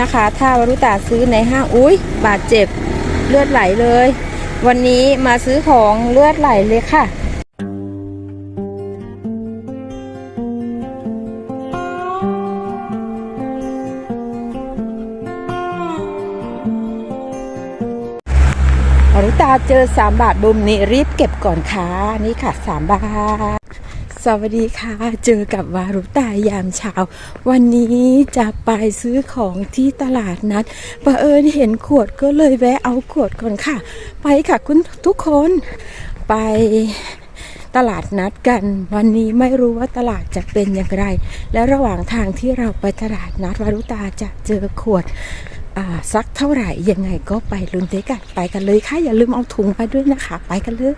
นะคะ ถ้าวรุตาซื้อในห้างอุ้ยบาดเจ็บเลือดไหลเลย วันนี้มาซื้อของเลือดไหลเลยค่ะอรุตาเจอ 3 บาทบุมนี่รีบเก็บก่อนค่ะนี่ค่ะ 3 บาท สวัสดีค่ะ เจอกับวารุตายามเช้า วันนี้จะไปซื้อของที่ตลาดนัดประเอิญเห็นขวดก็เลยแวะเอาขวดก่อนค่ะ ไปค่ะคุณทุกคนไปตลาดนัดกัน วันนี้ไม่รู้ว่าตลาดจะเป็นอย่างไร และระหว่างทางที่เราไปตลาดนัดวารุตาจะเจอขวดอ่าสักเท่าไหร่ยังไงก็ไปลุ้นเทกันไปกันเลยค่ะอย่าลืมเอาถุงมาด้วยนะคะ ไปกันเลย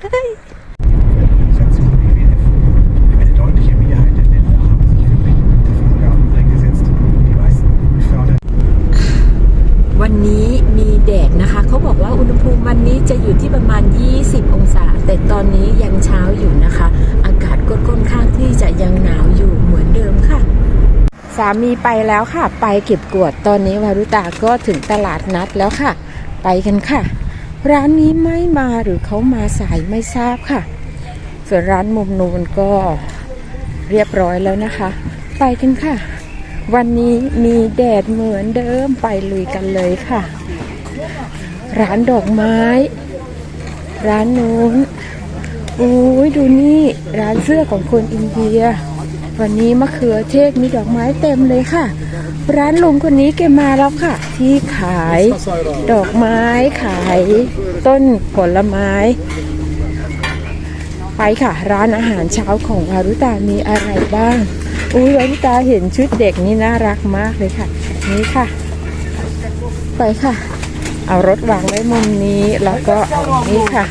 วันนี้มีแดดนะคะเขาบอกว่าอุณหภูมิวันนี้จะอยู่ที่ประมาณ 20 องศา แต่ตอนนี้ยังเช้าอยู่นะคะ อากาศก็ค่อนข้างที่จะยังหนาวอยู่เหมือนเดิมค่ะ สามีไปแล้วค่ะ ไปเก็บกวดตอนนี้วารุตาก็ถึงตลาดนัดแล้วค่ะ ไปกันค่ะ ร้านนี้ไม่มาหรือเขามาสายไม่ทราบค่ะ ส่วนร้านมุมนูนก็เรียบร้อยแล้วนะคะ ไปกันค่ะ วันนี้มีแดดเหมือนเดิมไปลุยกันเลยค่ะ ร้านดอกไม้ ร้านนู้นอุ้ยดูนี่ร้านเสื้อของคนอินเดีย วันนี้มะเขือเทศมีดอกไม้เต็มเลยค่ะ ร้านลุงคนนี้แกมาแล้วค่ะ ที่ขายดอกไม้ขายต้นผลไม้ ไปค่ะ ร้านอาหารเช้าของวารุตามีอะไรบ้าง อุ้ยวารุตาเห็นชุดเด็กนี่น่ารักมากเลยค่ะ นี่ค่ะ ไปค่ะ เอารถวางไว้มุมนี้แล้วก็เอานี่ค่ะ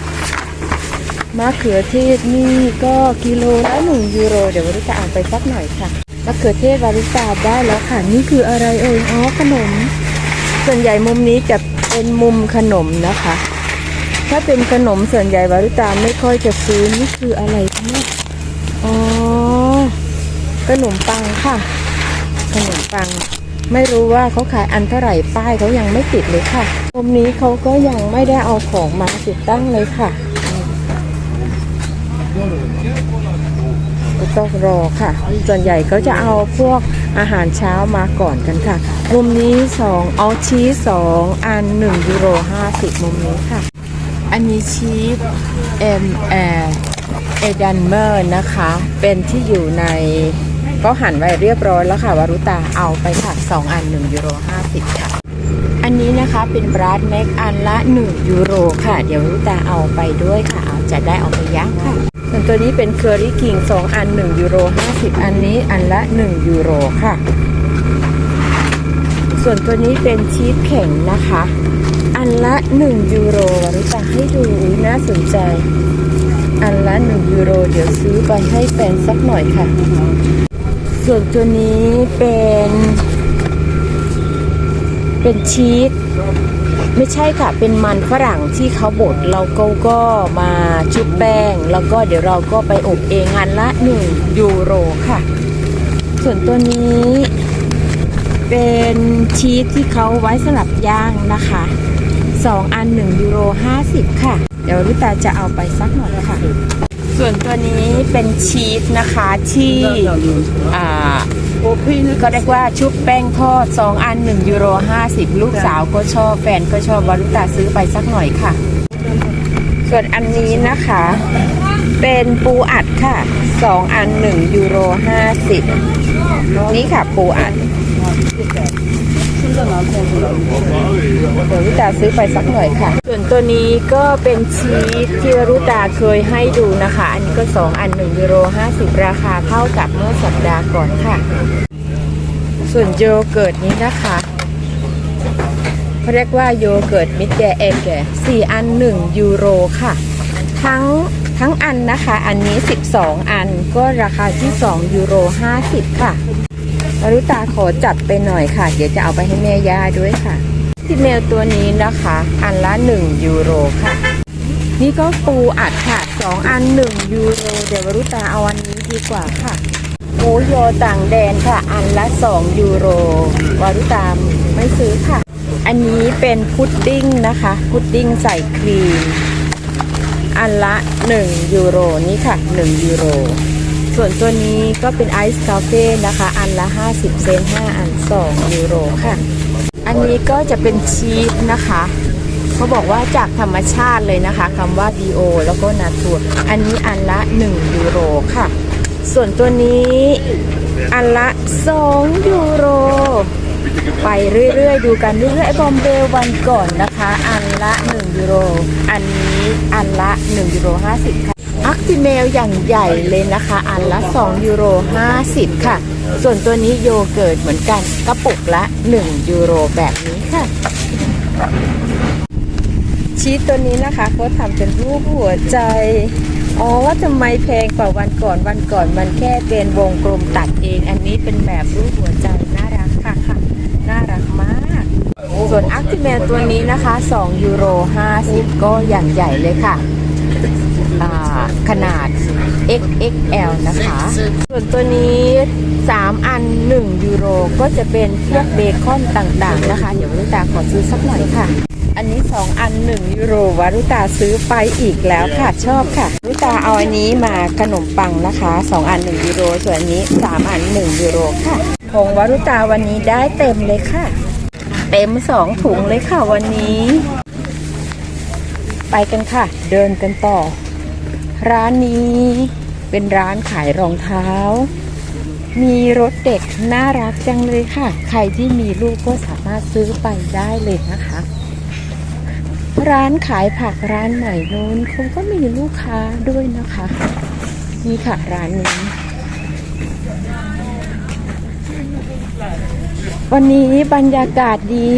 มะเขือเทศนี่ก็กิโลละหนึ่งยูโร เดี๋ยววารุตาอ่านไปสักหน่อยค่ะมะเขือเทศวารุตาได้แล้วค่ะ นี่คืออะไรเอ่ยอ๋อขนม ส่วนใหญ่มุมนี้จะเป็นมุมขนมนะคะ ถ้าเป็นขนมส่วนใหญ่วารุตาไม่ค่อยจะซื้อนี่คืออะไรเนี่ย ขนมปังค่ะขนมปัง ไม่รู้ว่าเขาขายอันเท่าไหร่ป้ายเขายังไม่ติดเลยค่ะมุมนี้เขาก็ยังไม่ได้เอาของมาติดตั้งเลยค่ะก็ต้องรอค่ะ ส่วนใหญ่เขาจะเอาพวกอาหารเช้ามาก่อนกันค่ะ มุมนี้สองเอาชีสสองอันหนึ่งยูโรห้าสิบมุมนี้ค่ะ อันนี้ชีสเอ็มแอเอดันเมอร์นะคะ เป็นที่อยู่ใน ก็หั่นไว้เรียบร้อยแล้วค่ะวารุตาเอาไปค่ะ 2 อัน1ยูโร50 ค่ะ อันนี้นะคะเป็นบรัดเม็กอันละ 1 ยูโรค่ะ เดี๋ยววารุตาเอาไปด้วยค่ะ เอาจะได้เอาไปย่างค่ะ ส่วนตัวนี้เป็นเคอรี่คิง2 อัน 1 ยูโร 50 อันนี้อันละ 1 ยูโรค่ะ ส่วนตัวนี้เป็นชีสแข็งนะคะ อันละ 1 ยูโรวารุตาให้ดูน่าสนใจอันละ 1 ยูโร เดี๋ยวซื้อไปให้แฟนสักหน่อยค่ะ ส่วนตัวนี้เป็น เป็นชีสไม่ใช่ค่ะ เป็นมันฝรั่งที่เขาบดเราก็ก็มาชุบแป้ง แล้วก็เดี๋ยวเราก็ไปอบเองอันละ1ยูโรค่ะ ส่วนตัวนี้เป็นชีสที่เขาไว้สำหรับย่างนะคะ 2 อัน 1 ยูโร 50 ค่ะ เดี๋ยวริตาจะเอาไปสักหน่อยค่ะ ส่วนตัวนี้เป็นชีสนะคะที่อ่าก็เรียกว่าชุบแป้งทอด 2 อัน 1 ยูโร 50 ลูกสาวก็ชอบแฟนก็ชอบวารุตาซื้อไปสักหน่อยค่ะ ส่วนอันนี้นะคะ เป็นปูอัดค่ะ 2 อัน 1 ยูโร 50 นี่ค่ะปูอัด เดี๋ยวรุตาซื้อไปสักหน่อยค่ะ ส่วนตัวนี้ก็เป็นชีสที่รุตาเคยให้ดูนะคะ อันนี้ก็ 2 อัน1ยูโร50 ราคาเท่ากับเมื่อสัปดาห์ก่อนค่ะ ส่วนโยเกิร์ตนี้นะคะเขาเรียกว่าโยเกิร์ตมิดแดเองแก่4อัน 1 ยูโรค่ะ ทั้งทั้งอันนะคะ อันนี้ 12 อันก็ราคาที่ 2 ยูโร 50 ค่ะ วรุตาขอจัดไปหน่อยค่ะ เดี๋ยวจะเอาไปให้แม่ย่าด้วยค่ะที่เมลตัวนี้นะคะ อันละ 1 ยูโรค่ะ นี่ก็ปูอัดค่ะ 2 อัน 1 ยูโร เดี๋ยววรุตาเอาอันนี้ดีกว่าค่ะหมูโยต่างแดนค่ะ อันละ 2 ยูโรวารุตามไม่ซื้อค่ะ อันนี้เป็นพุดดิ้งนะคะ พุดดิ้งใส่ครีม อันละ 1 ยูโรนี่ค่ะ 1 ยูโร ส่วนตัวนี้ก็เป็นไอซ์คาเฟ่นะคะ อันละ 50 เซน5 อัน 2 ยูโรค่ะ อันนี้ก็จะเป็นชีสนะคะเขาบอกว่าจากธรรมชาติเลยนะคะคำว่า DO แล้วก็นาทัวอันนี้อันละ 1 ยูโรค่ะ ส่วนตัวนี้อันละ 2 ยูโร ไปเรื่อยๆ ดูกันเรื่อยๆบอมเบลวันก่อนนะคะ อันละ 1 ยูโร อันนี้อันละ 1 ยูโร 50ค่ะ อัคติเมลอย่างใหญ่เลยนะคะ อันละ2ยูโร50 ค่ะ ส่วนตัวนี้โยเกิร์ตเหมือนกันกระปุกละ 1 ยูโรแบบนี้ค่ะ ชีสตัวนี้นะคะเขาทำเป็นรูปหัวใจอ๋อว่าทำไมแพงกว่าวันก่อนวันก่อนมันแค่เป็นวงกลมตัดเอง อันนี้เป็นแบบรูปหัวใจน่ารักค่ะค่ะ น่ารักมาก ส่วนอัคติเมลตัวนี้นะคะ 2 ยูโร 50 ก็อย่างใหญ่เลยค่ะ ขนาด XXL นะคะ ส่วนตัวนี้ 3 อัน 1 ยูโร ก็จะเป็นพวกเบคอนต่างๆนะคะ เดี๋ยววรุตาขอซื้อสักหน่อยค่ะ อันนี้ 2 อัน 1 ยูโรวารุตาซื้อไปอีกแล้วค่ะ ชอบค่ะวารุตาเอาอันนี้มาขนมปังนะคะ 2 อัน 1 ยูโร ส่วนอันนี้ 3 อัน 1 ยูโรค่ะของวารุตาวันนี้ได้เต็มเลยค่ะ เต็ม 2 ถุงเลยค่ะวันนี้ ไปกันค่ะ เดินกันต่อ ร้านนี้เป็นร้านขายรองเท้า มีรถเด็กน่ารักจังเลยค่ะ ใครที่มีลูกก็สามารถซื้อไปได้เลยนะคะ ร้านขายผักร้านใหม่นู้นเขาก็มีลูกค้าด้วยนะคะ นี่ค่ะร้านนี้ วันนี้บรรยากาศดี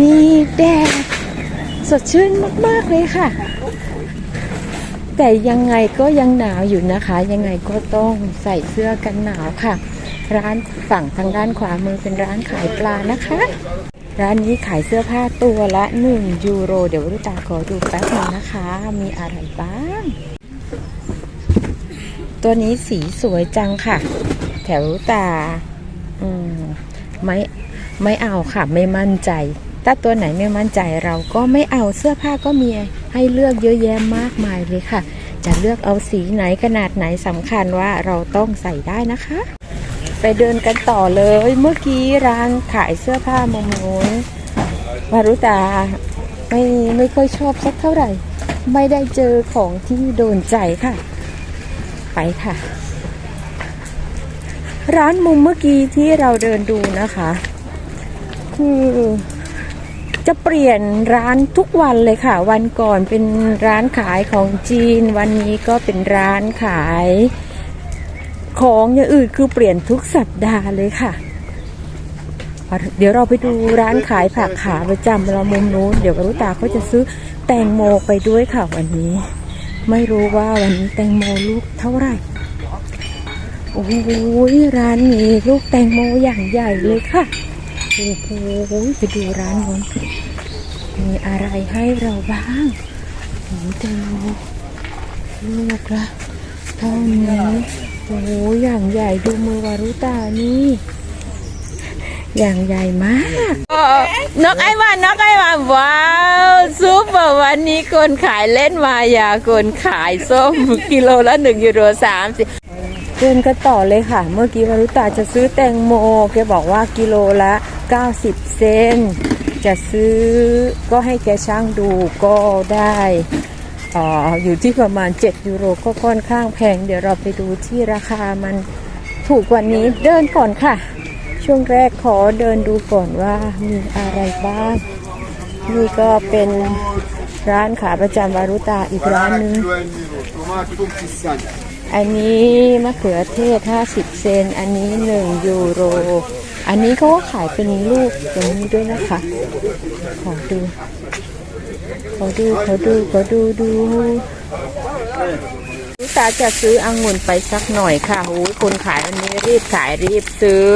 มีแดดสดชื่นมาก ๆ เลยค่ะ แต่ยังไงก็ยังหนาวอยู่นะคะ ยังไงก็ต้องใส่เสื้อกันหนาวค่ะ ร้านฝั่งทางด้านขวามือเป็นร้านขายปลานะคะ ร้านนี้ขายเสื้อผ้าตัวละ 1 ยูโร เดี๋ยวรุตาขอดูแป๊บหนึงนะคะ มีอะไรบ้าง ตัวนี้สีสวยจังค่ะ แถวตา อืมไม่ไม่เอาค่ะ ไม่มั่นใจ ถ้าตัวไหนไม่มั่นใจเราก็ไม่เอาเสื้อผ้าก็มีให้เลือกเยอะแยะมากมายเลยค่ะ จะเลือกเอาสีไหนขนาดไหนสำคัญว่าเราต้องใส่ได้นะคะ ไปเดินกันต่อเลย เมื่อกี้ร้านขายเสื้อผ้ามุมนู้นวารุตาไม่ไม่ค่อยชอบสักเท่าไหร่ ไม่ได้เจอของที่โดนใจค่ะ ไปค่ะ ร้านมุมเมื่อกี้ที่เราเดินดูนะคะ คือ จะเปลี่ยนร้านทุกวันเลยค่ะ วันก่อนเป็นร้านขายของจีน วันนี้ก็เป็นร้านขาย ของอย่างอื่นคือเปลี่ยนทุกสัปดาห์เลยค่ะ เดี๋ยวเราไปดูร้านขายผักขาประจำเรามุมนู้นเดี๋ยววรุตาเขาจะซื้อแตงโมไปด้วยค่ะวันนี้ ไม่รู้ว่าวันนี้แตงโมลูกเท่าไหร่โอ้โหร้านนี้ลูกแตงโมอย่างใหญ่เลยค่ะ โอ้โหไปดูร้านนู้นมีอะไรให้เราบ้างโอ้โหแตงโมลูกละเท่านี้โอ้โหอย่างใหญ่ดูมือวารุตานี่ อย่างใหญ่มาก นกไอ้วานนกไอ้วานว้าวซุปเปอร์วันนี้คนขายเล่นมายาคนขายส้มกิโลละหนึ่งยูโรสามสิเดินกันต่อเลยค่ะ เมื่อกี้วารุตาจะซื้อแตงโมแกบอกว่ากิโลละ 90 เซน จะซื้อก็ให้แกช่างดูก็ได้อ่าอยู่ที่ประมาณ 7 ยูโรก็ค่อนข้างแพง เดี๋ยวเราไปดูที่ราคามันถูกกว่านี้เดินก่อนค่ะ ช่วงแรกขอเดินดูก่อนว่ามีอะไรบ้าง นี่ก็เป็นร้านขาประจำวารุตาอีกร้านหนึง อันนี้มะเขือเทศ 50 เซน อันนี้ 1 ยูโร อันนี้เขาก็ขายเป็นลูกอย่างนี้ด้วยนะคะ ขอดู ขอดู ขอดู ขอดูดูลูกตาจะซื้อองุ่นไปสักหน่อยค่ะโอ้ยคนขายวันนี้รีบขายรีบซื้อ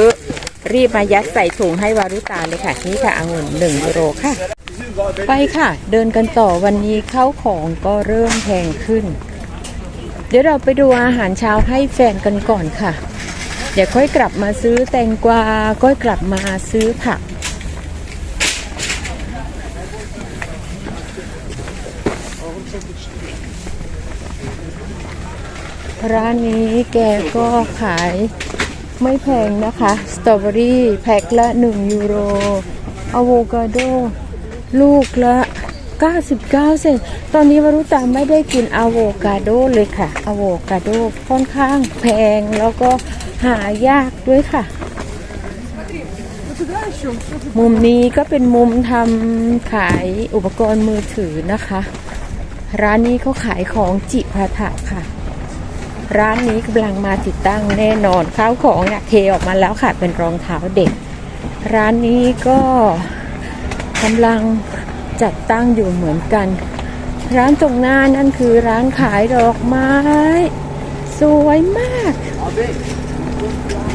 รีบมายัดใส่ถุงให้วารุตาเลยค่ะ นี่ค่ะองุ่น1ยูโรค่ะ ไปค่ะ เดินกันต่อวันนี้เข้าของก็เริ่มแพงขึ้น เดี๋ยวเราไปดูอาหารเช้าให้แฟนกันก่อนค่ะ เดี๋ยวค่อยกลับมาซื้อแตงกวาก็กลับมาซื้อผัก ร้านนี้แกก็ขายไม่แพงนะคะ สตรอเบอรี่แพ็คละ 1 ยูโรอะโวคาโด ลูกละ 99 เซนตอนนี้วารุตาไม่ได้กินอะโวคาโดเลยค่ะอะโวคาโดค่อนข้างแพงแล้วก็ หายากด้วยค่ะ มุมนี้ก็เป็นมุมทำขายอุปกรณ์มือถือนะคะ ร้านนี้เขาขายของจิพาถะค่ะ ร้านนี้กำลังมาติดตั้งแน่นอนข้าวของเนี่ยเทออกมาแล้วค่ะ เป็นรองเท้าเด็ก ร้านนี้ก็กำลังจัดตั้งอยู่เหมือนกัน ร้านตรงหน้านั่นคือร้านขายดอกไม้ สวยมาก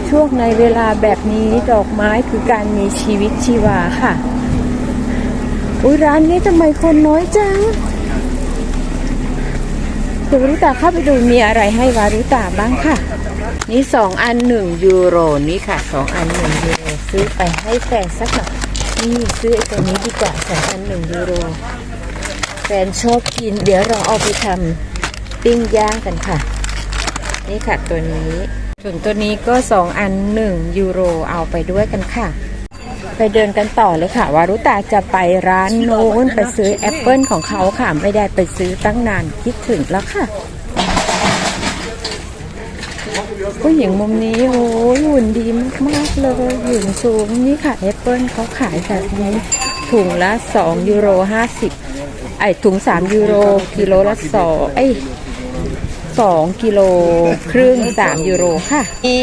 ช่วงในเวลาแบบนี้ดอกไม้คือการมีชีวิตชีวาค่ะ อุ้ยร้านนี้ทำไมคนน้อยจังเดี๋ยววารุตาเข้าไปดูมีอะไรให้วารุตาบ้างค่ะ นี่สองอันหนึ่งยูโรนี่ค่ะสองอันหนึ่งยูโรซื้อไปให้แฟนสักหน่อยนี่ซื้อไอ้ตัวนี้ดีกว่าสองอันหนึ่งยูโรแฟนชอบกิน เดี๋ยวเราเอาไปทำปิ้งย่างกันค่ะ นี่ค่ะตัวนี้ ส่วนตัวนี้ก็สองอันหนึ่งยูโรเอาไปด้วยกันค่ะ ไปเดินกันต่อเลยค่ะ วารุตาจะไปร้านโน้นไปซื้อแอปเปิลของเขาค่ะ ไม่ได้ไปซื้อตั้งนานคิดถึงแล้วค่ะผู้หญิงมุมนี้โอ้ยหุ่นดีมากๆเลยหุ่นสูงนี่ค่ะแอปเปิลเขาขายแบบนี้ถุงละ2ยูโร50ไอถุง 3 ยูโรกิโลละ2ไอ 2 กิโลครึ่ง 3 ยูโรค่ะ มี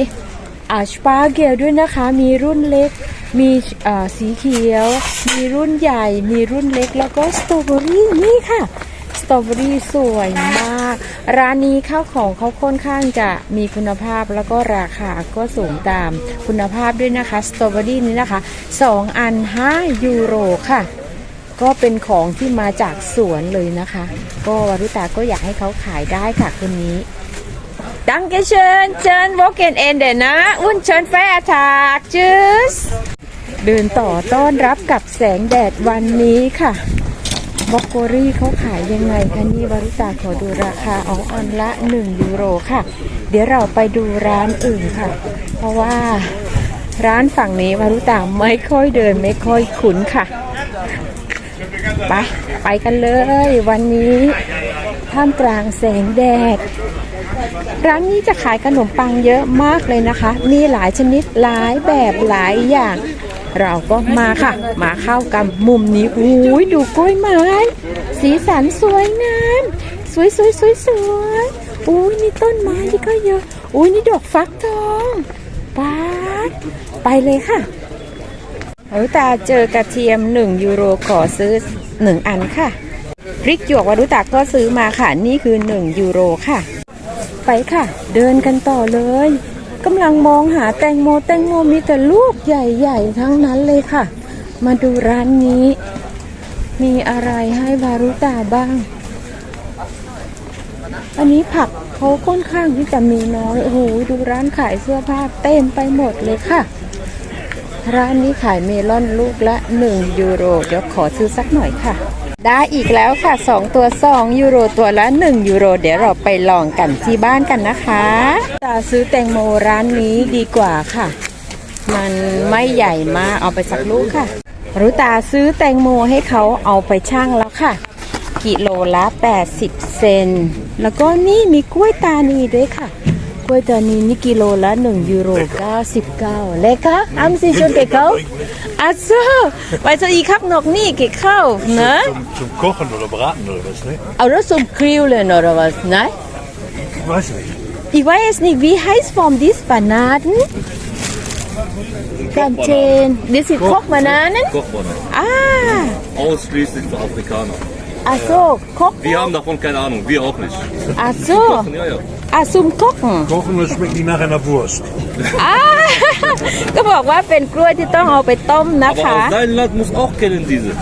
อาชปาเกลด้วยนะคะ มีรุ่นเล็ก มีอ่าสีเขียว มีรุ่นใหญ่ มีรุ่นเล็ก แล้วก็สตรอเบอรี่นี่ค่ะ สตรอเบอรี่สวยมาก ร้านนี้ข้าวของเขาค่อนข้างจะมีคุณภาพแล้วก็ราคาก็สูงตามคุณภาพด้วยนะคะ สตรอเบอรี่นี้นะคะ 2 อัน 5 ยูโรค่ะ ก็เป็นของที่มาจากสวนเลยนะคะ ก็วารุตาก็อยากให้เขาขายได้ค่ะคนนี้ดังเกเชิญเชิญวอล์กเอนเดนะอุ้นเชิญแฟร์ถากจืสเดินต่อต้อนรับกับแสงแดดวันนี้ค่ะบ็อกโกรี่เขาขายยังไงคะนี่วารุตาขอดูราคาเอาออนละ 1 ยูโรค่ะ เดี๋ยวเราไปดูร้านอื่นค่ะ เพราะว่าร้านฝั่งนี้วารุตาไม่ค่อยเดินไม่ค่อยคุ้นค่ะ ไปไปกันเลย วันนี้ท่ามกลางแสงแดด ร้านนี้จะขายขนมปังเยอะมากเลยนะคะ มีหลายชนิดหลายแบบหลายอย่าง เราก็มาค่ะ มาเข้ากันมุมนี้อุ้ยดูกล้วยไม้ สีสันสวยงามสวยสวยสวยสวยอุ้ยมีต้นไม้ที่ก็เยอะอุ้ยนี่ดอกฟักทองป๊าดไปเลยค่ะ วารุตาเจอกระเทียม 1 ยูโรขอซื้อ 1 อันค่ะพริกหยวกวารุตาก็ซื้อมาค่ะ นี่คือ 1 ยูโรค่ะ ไปค่ะ เดินกันต่อเลยกำลังมองหาแตงโมแตงโมมีแต่ลูกใหญ่ๆ ทั้งนั้นเลยค่ะ มาดูร้านนี้ มีอะไรให้วารุตาบ้าง อันนี้ผักเขาค่อนข้างที่จะมีน้อยโอ้โหดูร้านขายเสื้อผ้าเต็มไปหมดเลยค่ะ ร้านนี้ขายเมลอนลูกละ 1 ยูโร เดี๋ยวขอซื้อสักหน่อยค่ะ ได้อีกแล้วค่ะ 2 ตัว 2 ยูโรตัวละ 1 ยูโร เดี๋ยวเราไปลองกันที่บ้านกันนะคะจะซื้อแตงโมร้านนี้ดีกว่าค่ะ มันไม่ใหญ่มากเอาไปสักลูกค่ะ รุตาซื้อแตงโมให้เขาเอาไปช่างแล้วค่ะ กิโลละ 80 เซน แล้วก็นี่มีกล้วยตานีด้วยค่ะ ล้วยตานีนี่กิโลละ 1 ยูโร 99 เลคะอัมซีชนเกเขาอัซเซอร์ไปจะอีครับนกนี่เกเข้าเนอะ Zum, zum Kochen oder Braten oder was, ne? เอารสสมคริวเลยเนอะเราว่านะ Ich weiß nicht. Ich weiß nicht, wie heißt von dies Bananen? Plantain. Das sind Kochbananen? Kochbohnen. Ah, Ausschließlich für Afrikaner. ach so, Koch. Wir haben davon keine Ahnung, wir auch nicht. Ach so, Ja, ja. ah, zum Kochen. Kochen, das schmeckt nicht nach einer Wurst. อ่า ก็บอกว่าเป็นกล้วยที่ต้องเอาไปต้มนะ Aber คะ aus deinem Land muss auch kennen diese.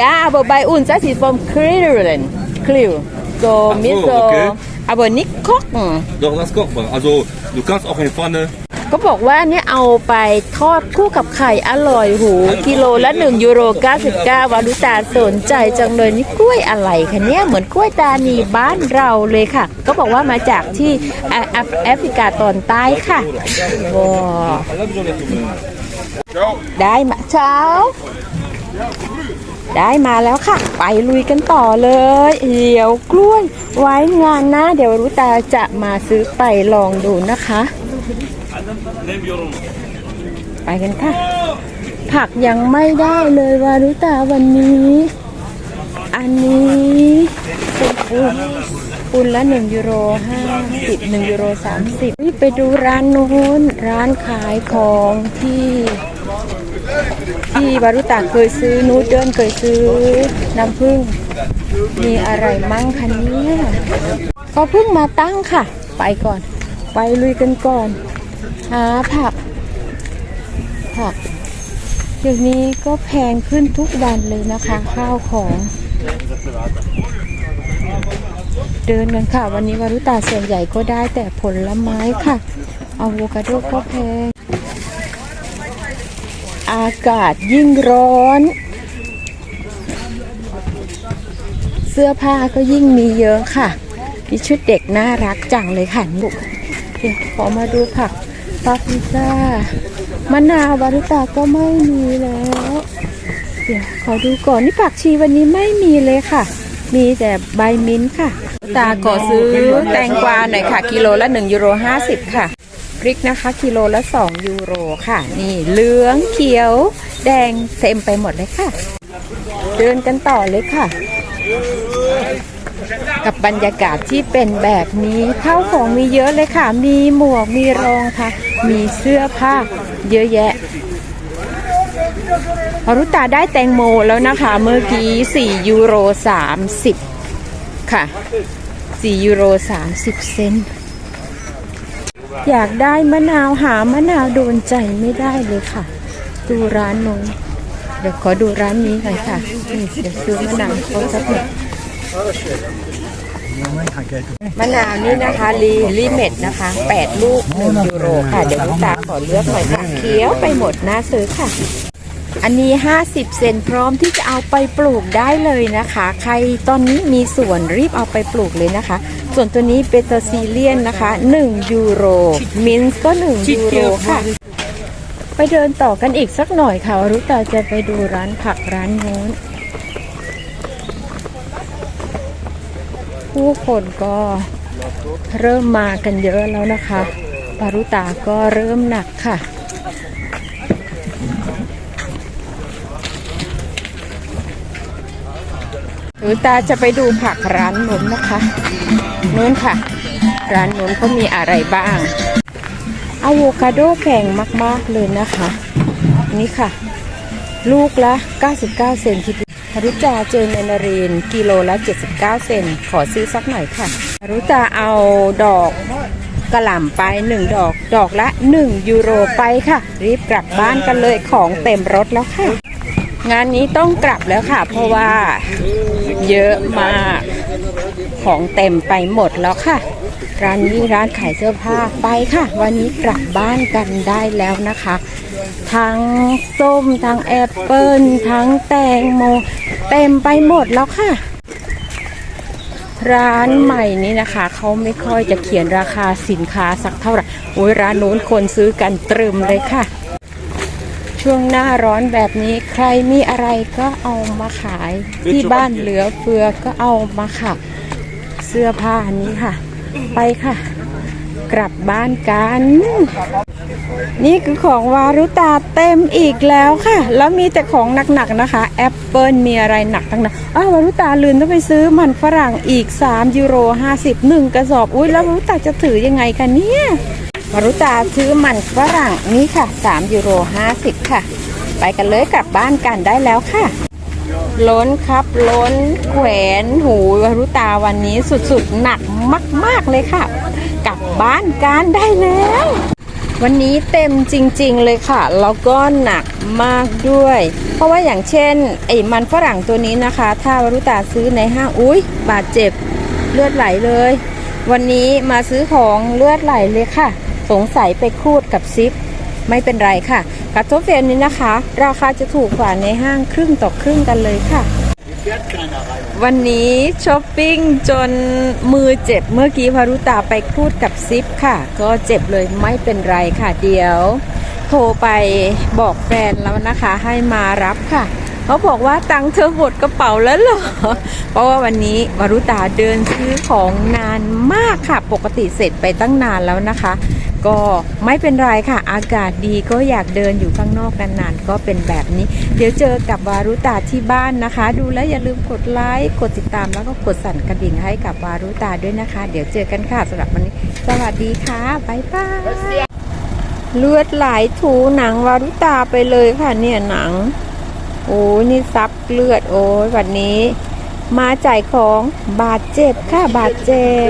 Ja, aber bei uns das ist vom Grillen. Grill. So mit so okay. aber nicht kochen Doch, das kocht man. Also, du kannst auch in Pfanne. ก็บอกว่าเนี่ยเอาไปทอดคู่กับไข่อร่อยหูกิโลละ 1 ยูโร 99 วารุตาสนใจจังเลยนี่กล้วยอะไรคะเนี่ยเหมือนกล้วยตานีบ้านเราเลยค่ะ ก็บอกว่ามาจากที่แอฟริกาตอนใต้ค่ะว้าวได้มาเช้า ได้มาแล้วค่ะ ไปลุยกันต่อเลย เดี๋ยวกล้วยไว้งานหน้าเดี๋ยวรุตาจะมาซื้อไปลองดูนะคะ ไปกันค่ะ ผักยังไม่ได้เลยวารุตาวันนี้ อันนี้เป็นปูนปูนละหนึ่งยูโรห้าสิบหนึ่งยูโรสามสิบไปดูร้านนู้นร้านขายของที่ที่วารุตาเคยซื้อนูดเดิลเคยซื้อน้ำผึ้งมีอะไรมั่งคะเนี่ยก็เพิ่งมาตั้งค่ะ ไปก่อน ไปลุยกันก่อน หาผัก ผักเดี๋ยวนี้ก็แพงขึ้นทุกวันเลยนะคะ ข้าวของ เดินกันค่ะ วันนี้วารุตาส่วนใหญ่ก็ได้แต่ผลไม้ค่ะอะโวคาโดก็แพง อากาศยิ่งร้อน เสื้อผ้าก็ยิ่งมีเยอะค่ะมีชุดเด็กน่ารักจังเลยค่ะลูกเดี๋ยวขอมาดูผัก ปาปริก้ามะนาววารุตาก็ไม่มีแล้ว เดี๋ยวขอดูก่อนนี่ผักชีวันนี้ไม่มีเลยค่ะ มีแต่ใบมิ้นค่ะ ตาขอซื้อแตงกวาหน่อยค่ะ กิโลละ1ยูโร50 ค่ะพริกนะคะกิโลละ 2 ยูโรค่ะ นี่เหลืองเขียว แดงเต็มไปหมดเลยค่ะ เดินกันต่อเลยค่ะ กับบรรยากาศที่เป็นแบบนี้เข้าของมีเยอะเลยค่ะ มีหมวกมีรองค่ะ มีเสื้อผ้าเยอะแยะอรุตาได้แตงโมแล้วนะคะเมื่อกี้ 4 ยูโร 30 ค่ะ 4 ยูโร 30 เซนต์อยากได้มะนาวหามะนาวโดนใจไม่ได้เลยค่ะ ดูร้านโน้นเดี๋ยวขอดูร้านนี้หน่อยค่ะ เดี๋ยวซื้อมะนาวเขาสักหน่อย มะนาวนี่นะคะลีลิเม็ดนะคะ8ลูก1ยูโรค่ะ เดี๋ยวลูกตาขอเลือกหน่อยค่ะเขียวไปหมดน่าซื้อค่ะ อันนี้ 50 เซนพร้อมที่จะเอาไปปลูกได้เลยนะคะ ใครตอนนี้มีสวนรีบเอาไปปลูกเลยนะคะ ส่วนตัวนี้เปเตอร์ซีเลียนนะคะ 1 ยูโร มินส์ก็ 1 ยูโรค่ะไปเดินต่อกันอีกสักหน่อยค่ะรุตาจะไปดูร้านผักร้านโน้น ผู้คนก็เริ่มมากันเยอะแล้วนะคะ ปารุตาก็เริ่มหนักค่ะ หรือตาจะไปดูผักร้านนู้นนะคะนู้นค่ะ ร้านนู้นเขามีอะไรบ้างอะโวคาโดแพงมาก ๆ เลยนะคะ นี่ค่ะ ลูกละ 99 เซนทีเดียวฮา รุจาเจอเมนารีนกิโลละ 79 เซนขอซื้อสักหน่อยค่ะรุจาเอาดอกกระหล่ำไป1ดอกดอกละ 1 ยูโรไปค่ะ รีบกลับบ้านกันเลยของเต็มรถแล้วค่ะ งานนี้ต้องกลับแล้วค่ะ เพราะว่าเยอะมากของเต็มไปหมดแล้วค่ะ ร้านนี้ร้านขายเสื้อผ้าไปค่ะ วันนี้กลับบ้านกันได้แล้วนะคะ ทั้งส้ม ทั้งแอปเปิลทั้งแตงโม เต็มไปหมดแล้วค่ะ ร้านใหม่นี้นะคะ เขาไม่ค่อยจะเขียนราคาสินค้าสักเท่าไหร่โอ้ยร้านโน้นคนซื้อกันตรึมเลยค่ะ ช่วงหน้าร้อนแบบนี้ใครมีอะไรก็เอามาขาย ที่บ้านเหลือเฟือก็เอามาค่ะ เสื้อผ้านี้ค่ะ ไปค่ะ กลับบ้านกัน นี่คือของวารุตาเต็มอีกแล้วค่ะ แล้วมีแต่ของหนักๆนะคะ แอปเปิลมีอะไรหนักทั้งนั้นอ้าววารุตาลืมต้องไปซื้อมันฝรั่งอีก 3 ยูโร 50หนึ่งกระสอบ อุ้ยแล้ววารุตาจะถือยังไงกันเนี่ยวารุตาซื้อมันฝรั่งนี่ค่ะ 3 ยูโร 50 ค่ะ ไปกันเลยกลับบ้านกันได้แล้วค่ะล้นครับล้นแขวนหูวารุตาวันนี้สุดๆ หนักมาก ๆ เลยค่ะ กลับบ้านกันได้แล้ว วันนี้เต็มจริง ๆ เลยค่ะ แล้วก็หนักมากด้วย เพราะว่าอย่างเช่นไอ้มันฝรั่งตัวนี้นะคะ ถ้าวรุตาซื้อในห้างอุ้ยบาดเจ็บเลือดไหลเลย วันนี้มาซื้อของเลือดไหลเลยค่ะ สงสัยไปคูดกับซิปไม่เป็นไรค่ะกาโตเฟนนี้นะคะ ราคาจะถูกกว่าในห้างครึ่งต่อครึ่งกันเลยค่ะ วันนี้ช้อปปิ้งจนมือเจ็บเมื่อกี้พารุตาไปครูดกับซิปค่ะ ก็เจ็บเลยไม่เป็นไรค่ะเดี๋ยว โทรไปบอกแฟนแล้วนะคะให้มารับค่ะ เขาบอกว่าตังค์เธอหมดกระเป๋าแล้วเหรอ เพราะว่าวันนี้วารุตาเดินซื้อของนานมากค่ะ ปกติเสร็จไปตั้งนานแล้วนะคะ ก็ไม่เป็นไรค่ะ อากาศดีก็อยากเดินอยู่ข้างนอกนานๆก็เป็นแบบนี้ เดี๋ยวเจอกับวารุตาที่บ้านนะคะ ดูแล้วอย่าลืมกดไลค์กดติดตามแล้วก็กดสั่นกระดิ่งให้กับวารุตาด้วยนะคะ เดี๋ยวเจอกันค่ะสำหรับวันนี้ สวัสดีค่ะบ๊ายบายเลือดไหลถูหนังวารุตาไปเลยค่ะเนี่ยหนัง โอ้ยนี่ซับเลือดโอ้ยวันนี้ มาจ่ายของบาดเจ็บค่ะบาดเจ็บ